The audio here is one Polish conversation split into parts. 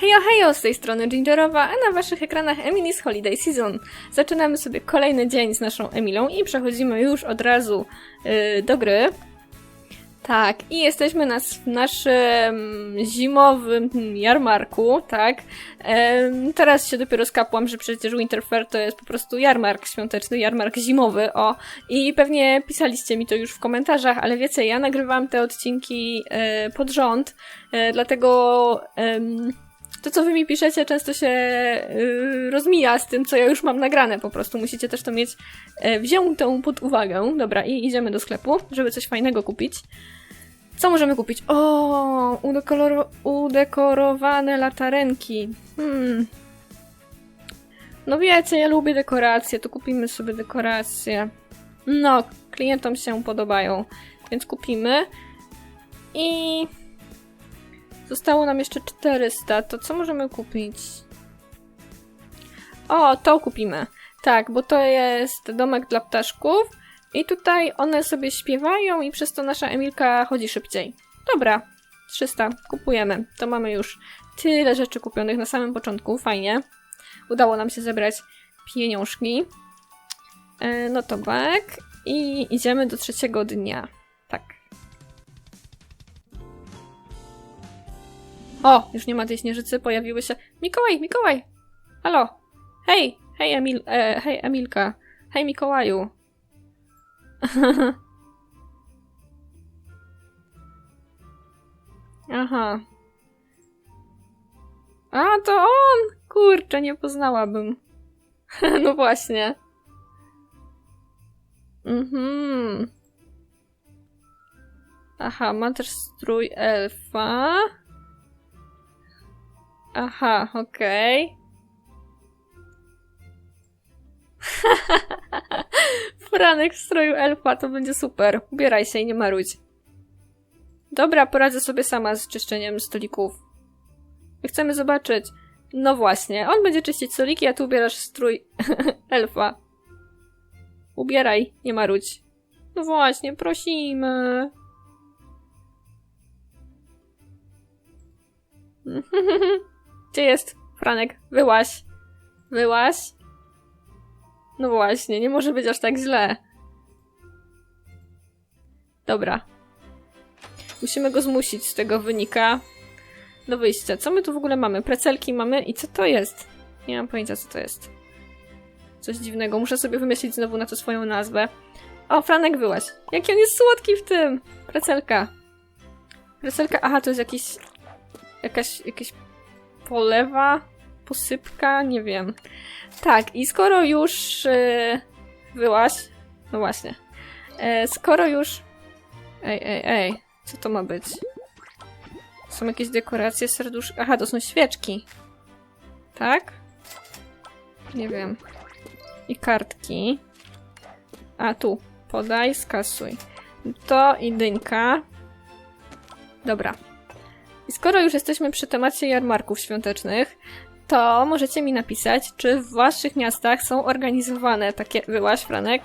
Hejo, hejo, z tej strony Gingerowa, a na waszych ekranach Emily's Holiday Season. Zaczynamy sobie kolejny dzień z naszą Emilą i przechodzimy już od razu yy, do gry. Tak, i jesteśmy nas w naszym zimowym jarmarku, tak. Em, teraz się dopiero skapłam, że przecież Winterfell to jest po prostu jarmark świąteczny, jarmark zimowy, o. I pewnie pisaliście mi to już w komentarzach, ale wiecie, ja nagrywam te odcinki e, pod rząd, e, dlatego em, to, co wy mi piszecie, często się y, rozmija z tym, co ja już mam nagrane. Po prostu musicie też to mieć e, wziętą pod uwagę. Dobra, i idziemy do sklepu, żeby coś fajnego kupić. Co możemy kupić? O, udekoloro- udekorowane latarenki. Hmm. No wiecie, ja lubię dekoracje, to kupimy sobie dekoracje. No, klientom się podobają, więc kupimy. I Zostało nam jeszcze 400, to co możemy kupić? O, to kupimy. Tak, bo to jest domek dla ptaszków i tutaj one sobie śpiewają i przez to nasza Emilka chodzi szybciej. Dobra, 300, kupujemy. To mamy już tyle rzeczy kupionych na samym początku, fajnie. Udało nam się zebrać pieniążki. E, no to bak. I idziemy do trzeciego dnia. O, już nie ma tej śnieżycy, pojawiły się. Mikołaj, Mikołaj! Halo! Hej! Hej, Emil, e, hej, Emilka! Hej, Mikołaju! Aha. A, to on! Kurczę, nie poznałabym. no właśnie. Mhm. Aha, ma też strój elfa. Aha, okej. Franek w stroju elfa, to będzie super. Ubieraj się i nie marudź. Dobra, poradzę sobie sama z czyszczeniem stolików. My chcemy zobaczyć. No właśnie, on będzie czyścić stoliki, a ty ubierasz strój elfa. Ubieraj, nie marudź. No właśnie, prosimy. Gdzie jest Franek? Wyłaś. Wyłaś. No właśnie, nie może być aż tak źle. Dobra. Musimy go zmusić, z tego wynika do wyjścia. Co my tu w ogóle mamy? Precelki mamy i co to jest? Nie mam pojęcia, co to jest. Coś dziwnego. Muszę sobie wymyślić znowu na to swoją nazwę. O, Franek wyłaś. Jaki on jest słodki w tym! Precelka. Precelka, aha, to jest jakiś... Jakaś, jakaś polewa, posypka, nie wiem. Tak, i skoro już yy, wyłaś, no właśnie, e, skoro już, ej, ej, ej, co to ma być? Są jakieś dekoracje, serdusz, aha, to są świeczki, tak? Nie wiem. I kartki. A, tu, podaj, skasuj. To i dynka. Dobra. I skoro już jesteśmy przy temacie jarmarków świątecznych, to możecie mi napisać, czy w waszych miastach są organizowane takie, wyłaś Franek,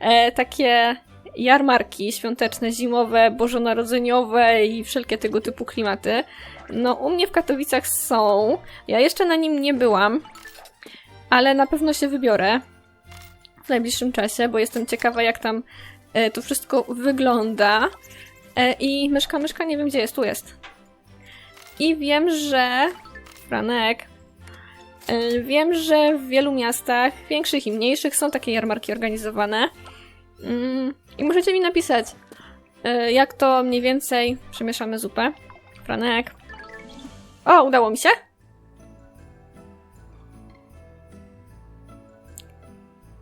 e, takie jarmarki świąteczne, zimowe, bożonarodzeniowe i wszelkie tego typu klimaty. No, u mnie w Katowicach są. Ja jeszcze na nim nie byłam, ale na pewno się wybiorę w najbliższym czasie, bo jestem ciekawa, jak tam e, to wszystko wygląda. E, I myszka, myszka, nie wiem gdzie jest, tu jest. I wiem, że. Franek. y, Wiem, że w wielu miastach, większych i mniejszych, są takie jarmarki organizowane. Mm, I możecie mi napisać, y, jak to mniej więcej. Przemieszamy zupę. Franek. O, udało mi się?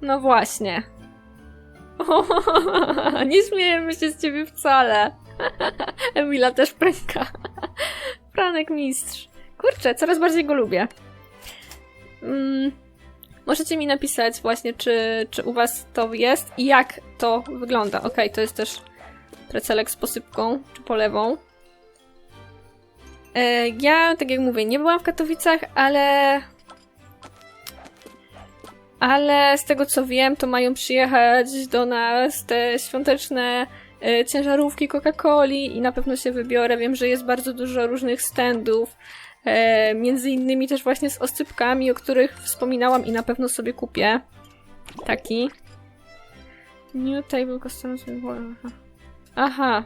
No właśnie. nie śmiejemy się z ciebie wcale. Emila też pręka. Franek mistrz. Kurczę, coraz bardziej go lubię. Mm, możecie mi napisać właśnie, czy, czy u was to jest i jak to wygląda. Okej, to jest też precelek z posypką, czy polewą. E, ja, tak jak mówię, nie byłam w Katowicach, ale... Ale z tego co wiem, to mają przyjechać do nas te świąteczne ciężarówki Coca-Coli i na pewno się wybiorę. Wiem, że jest bardzo dużo różnych standów E, między innymi też właśnie z oscypkami, o których wspominałam i na pewno sobie kupię. Taki. New table customs. Aha.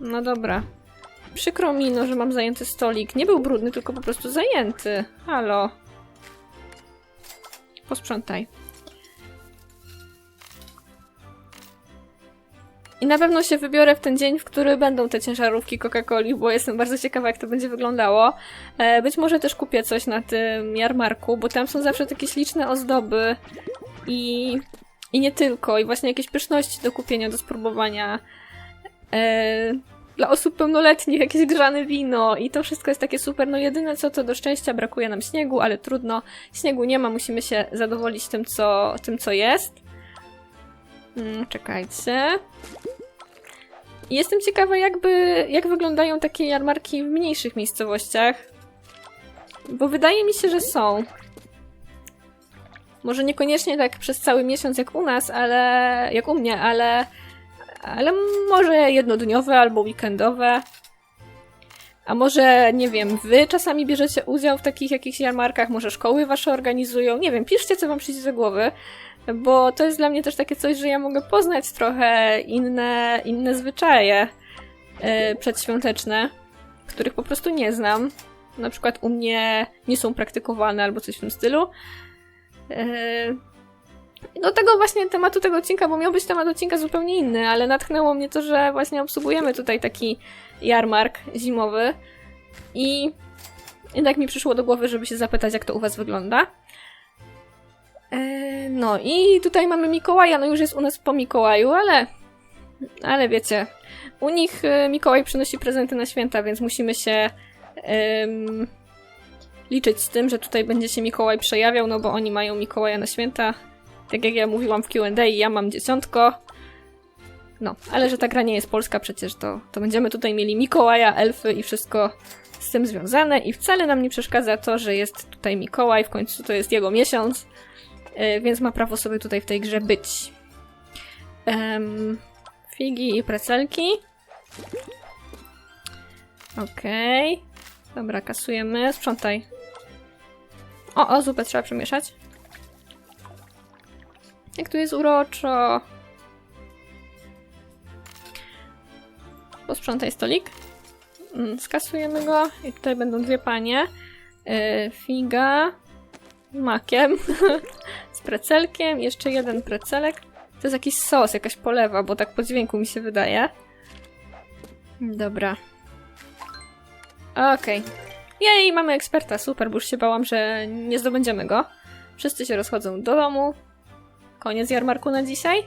No dobra. Przykro mi, no, że mam zajęty stolik. Nie był brudny, tylko po prostu zajęty. Halo. Posprzątaj. I na pewno się wybiorę w ten dzień, w który będą te ciężarówki Coca-Coli, bo jestem bardzo ciekawa, jak to będzie wyglądało. E, być może też kupię coś na tym jarmarku, bo tam są zawsze takie śliczne ozdoby i, i nie tylko. I właśnie jakieś pyszności do kupienia, do spróbowania. E, dla osób pełnoletnich jakieś grzane wino i to wszystko jest takie super. No jedyne co to do szczęścia brakuje nam śniegu, ale trudno. Śniegu nie ma, musimy się zadowolić tym, co, tym, co jest. Mm, czekajcie. Jestem ciekawa, jakby, jak wyglądają takie jarmarki w mniejszych miejscowościach. Bo wydaje mi się, że są. Może niekoniecznie tak przez cały miesiąc jak u nas, ale jak u mnie, ale, ale może jednodniowe albo weekendowe. A może, nie wiem, wy czasami bierzecie udział w takich jakichś jarmarkach, może szkoły wasze organizują. Nie wiem, piszcie, co wam przyjdzie do głowy, bo to jest dla mnie też takie coś, że ja mogę poznać trochę inne, inne zwyczaje yy, przedświąteczne, których po prostu nie znam. Na przykład u mnie nie są praktykowane albo coś w tym stylu. Yy, do tego właśnie tematu tego odcinka, bo miał być temat odcinka zupełnie inny, ale natchnęło mnie to, że właśnie obsługujemy tutaj taki jarmark zimowy i jednak mi przyszło do głowy, żeby się zapytać, jak to u was wygląda. Eee, no i tutaj mamy Mikołaja, no już jest u nas po Mikołaju, ale ale wiecie, u nich e, Mikołaj przynosi prezenty na święta, więc musimy się em, liczyć z tym, że tutaj będzie się Mikołaj przejawiał, no bo oni mają Mikołaja na święta. Tak jak ja mówiłam w Q&A, ja mam dzieciątko. No, ale że ta gra nie jest polska przecież, to, to będziemy tutaj mieli Mikołaja, elfy i wszystko z tym związane i wcale nam nie przeszkadza to, że jest tutaj Mikołaj, w końcu to jest jego miesiąc, yy, więc ma prawo sobie tutaj w tej grze być. Em, figi i precelki. Okej. Dobra, kasujemy. Sprzątaj. O, o, zupę trzeba przemieszać. Jak tu jest uroczo. Posprzątaj stolik. Mm, Skasujemy go. I tutaj będą dwie panie. Yy, figa. Makiem. z precelkiem. Jeszcze jeden precelek. To jest jakiś sos, jakaś polewa, bo tak po dźwięku mi się wydaje. Dobra. Okej. Jej, mamy eksperta, super, bo już się bałam, że nie zdobędziemy go. Wszyscy się rozchodzą do domu. Koniec jarmarku na dzisiaj.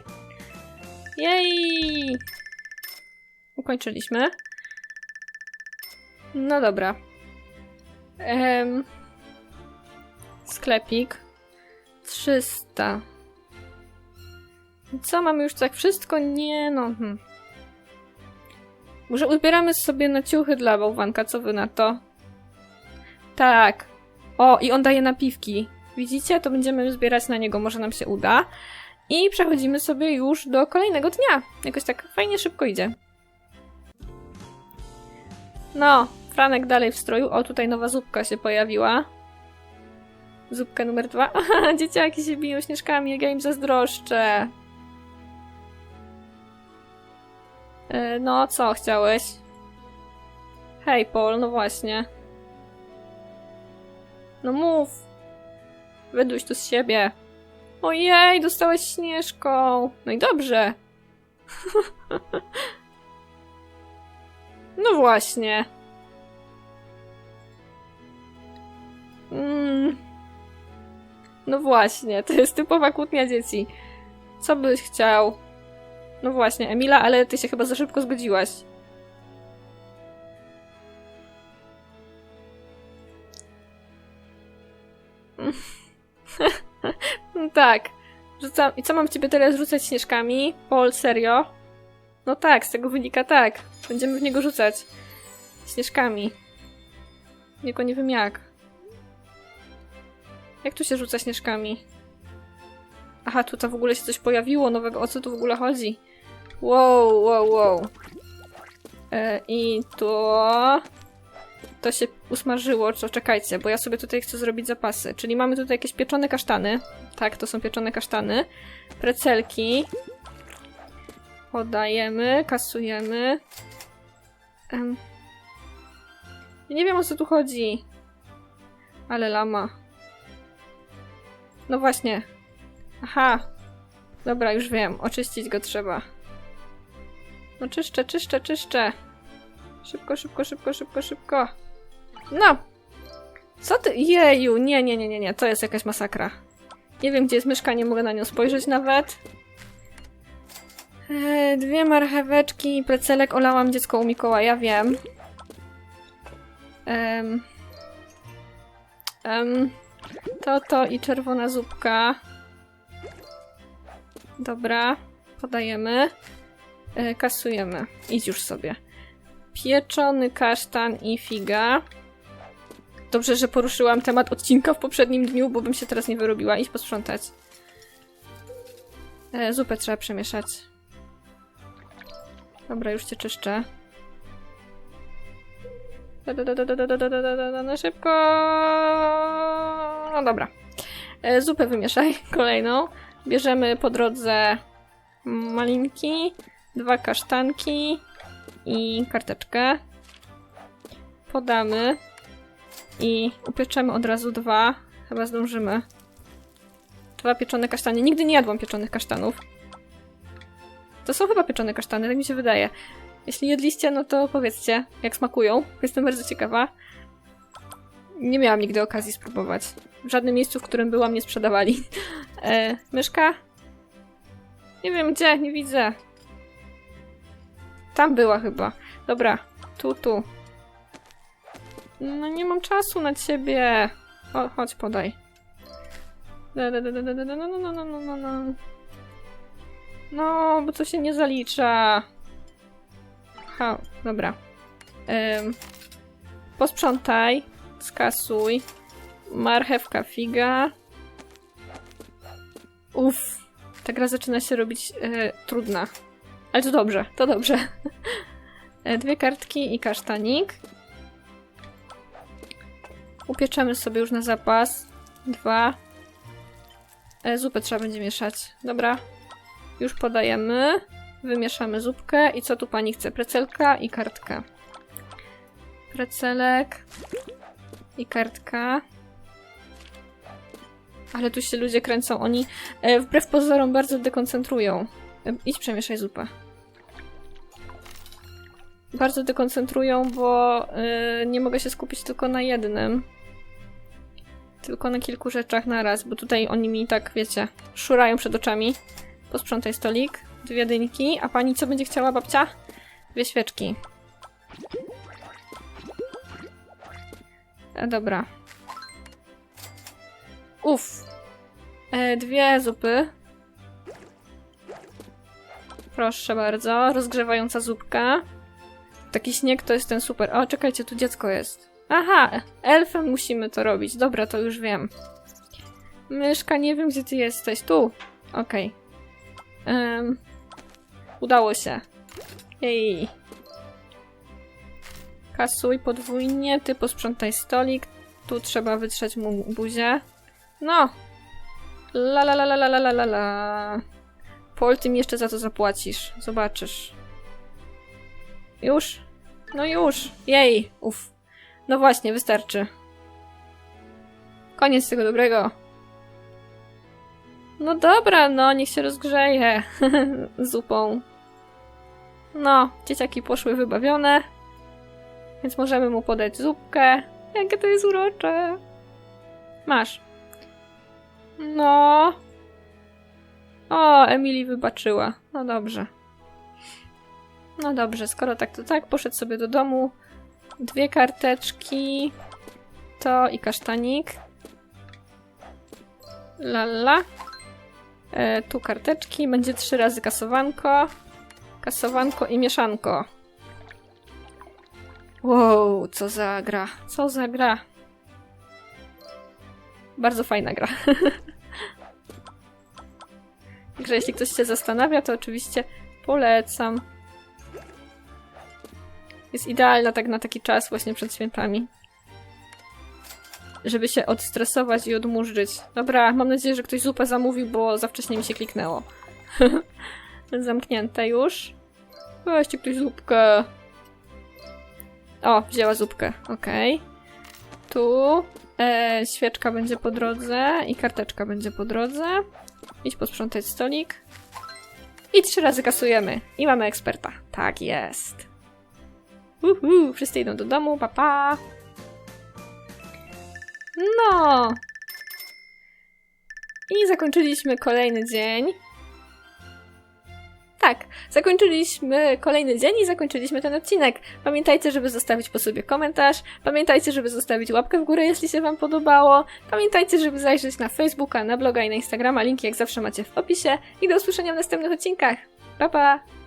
Jej! Ukończyliśmy. No dobra. Em, sklepik. 300. Co, mamy już tak wszystko? Nie no. Hm. Może ubieramy sobie na ciuchy dla bałwanka, co wy na to? Tak. O, i on daje napiwki. Widzicie? To będziemy zbierać na niego, może nam się uda. I przechodzimy sobie już do kolejnego dnia. Jakoś tak fajnie szybko idzie. No, Franek dalej w stroju. O, tutaj nowa zupka się pojawiła. Zupka numer dwa. Aha, dzieciaki się biją śnieżkami, jak ja im zazdroszczę. E, No, co chciałeś? Hej, Paul, no właśnie. No mów. Wyduś to z siebie. Ojej, dostałeś śnieżką. No i dobrze. no właśnie. No właśnie, to jest typowa kłótnia dzieci. Co byś chciał? No właśnie, Emila, ale ty się chyba za szybko zgodziłaś. No tak. Rzucam... I co mam ciebie teraz rzucać śnieżkami? Paul, serio? No tak, z tego wynika tak. Będziemy w niego rzucać. Śnieżkami. Tylko nie wiem jak. Jak tu się rzuca śnieżkami? Aha, tutaj w ogóle się coś pojawiło nowego. O co tu w ogóle chodzi? Wow, wow, wow. E, I to... to się usmażyło, to czekajcie, bo ja sobie tutaj chcę zrobić zapasy. Czyli mamy tutaj jakieś pieczone kasztany. Tak, to są pieczone kasztany. Precelki. Podajemy, kasujemy. Em. Nie wiem o co tu chodzi. Ale lama. No właśnie. Aha. Dobra, już wiem. Oczyścić go trzeba. No czyszczę, czyszczę, czyszczę. Szybko, szybko, szybko, szybko, szybko. No! Co ty? Jeju, nie, nie, nie, nie, nie. To jest jakaś masakra. Nie wiem, gdzie jest myszka, nie mogę na nią spojrzeć nawet. Eee, dwie marcheweczki i precelek olałam dziecko u Mikołaja, wiem. Em, em, to, to i czerwona zupka. Dobra, podajemy. E, kasujemy. Idź już sobie. Pieczony kasztan i figa. Dobrze, że poruszyłam temat odcinka w poprzednim dniu, bo bym się teraz nie wyrobiła. Idź posprzątać. E, zupę trzeba przemieszać. Dobra, już cię czyszczę. Da, da, da, da, da, da, da, da, da, da, szybko! No dobra. E, zupę wymieszaj, kolejną. Bierzemy po drodze malinki, dwa kasztanki i karteczkę. Podamy i upieczemy od razu dwa. Chyba zdążymy. Dwa pieczone kasztany. Nigdy nie jadłam pieczonych kasztanów. To są chyba pieczone kasztany, tak mi się wydaje. Jeśli jedliście, no to powiedzcie, jak smakują. Jestem bardzo ciekawa. Nie miałam nigdy okazji spróbować. W żadnym miejscu, w którym byłam, nie sprzedawali. E, myszka? Nie wiem gdzie, nie widzę. Tam była chyba. Dobra, tu, tu. No nie mam czasu na ciebie. O, chodź, podaj. Da, da, da, da, da, da, da, No, no, no, no, no, no. No, bo to się nie zalicza. Ha, dobra. Ym, posprzątaj, skasuj. Marchewka, figa. Uff, ta gra zaczyna się robić e, trudna. Ale to dobrze, to dobrze. E, Dwie kartki i kasztanik. Upieczemy sobie już na zapas. Dwa. E, Zupę trzeba będzie mieszać. Dobra. Już podajemy. Wymieszamy zupkę. I co tu pani chce? Precelka i kartka. Precelek. I kartka. Ale tu się ludzie kręcą. Oni e, wbrew pozorom bardzo dekoncentrują. E, idź przemieszaj zupę. Bardzo dekoncentrują, bo e, nie mogę się skupić tylko na jednym. Tylko na kilku rzeczach naraz, bo tutaj oni mi tak, wiecie, szurają przed oczami. Posprzątaj stolik. Dwie dynki. A pani co będzie chciała, babcia? Dwie świeczki. E, dobra. Uff. E, dwie zupy. Proszę bardzo. Rozgrzewająca zupka. Taki śnieg to jest ten super. O, czekajcie, tu dziecko jest. Aha, elfem musimy to robić. Dobra, to już wiem. Myszka, nie wiem, gdzie ty jesteś. Tu. Okej. Em, udało się. Jej. Kasuj podwójnie, ty posprzątaj stolik. Tu trzeba wytrzeć mu buzię. No. La la la la la la la la. Pol, ty mi jeszcze za to zapłacisz. Zobaczysz. Już? No już. Jej. Uf. No właśnie, wystarczy. Koniec tego dobrego. No dobra, no, niech się rozgrzeje zupą. No, dzieciaki poszły wybawione, więc możemy mu podać zupkę. Jakie to jest urocze. Masz. No. O, Emily wybaczyła. No dobrze. No dobrze, skoro tak to tak, poszedł sobie do domu. Dwie karteczki. To i kasztanik. Lala. E, tu karteczki. Będzie trzy razy kasowanko. Kasowanko i mieszanko. Wow, co za gra. Co za gra. Bardzo fajna gra. Także jeśli ktoś się zastanawia, to oczywiście polecam. Jest idealna tak na taki czas właśnie przed świętami. Żeby się odstresować i odmurzyć. Dobra, mam nadzieję, że ktoś zupę zamówił, bo za wcześnie mi się kliknęło. Zamknięte już. Weźcie ktoś zupkę. O, wzięła zupkę. Okej. Tu e, świeczka będzie po drodze i karteczka będzie po drodze. Idź posprzątać stolik. I trzy razy kasujemy. I mamy eksperta. Tak jest. Uhu, wszyscy idą do domu, papa. Pa. No. I zakończyliśmy kolejny dzień. Tak, zakończyliśmy kolejny dzień i zakończyliśmy ten odcinek. Pamiętajcie, żeby zostawić po sobie komentarz. Pamiętajcie, żeby zostawić łapkę w górę, jeśli się Wam podobało. Pamiętajcie, żeby zajrzeć na Facebooka, na bloga i na Instagrama. Linki jak zawsze macie w opisie. I do usłyszenia w następnych odcinkach. Pa pa!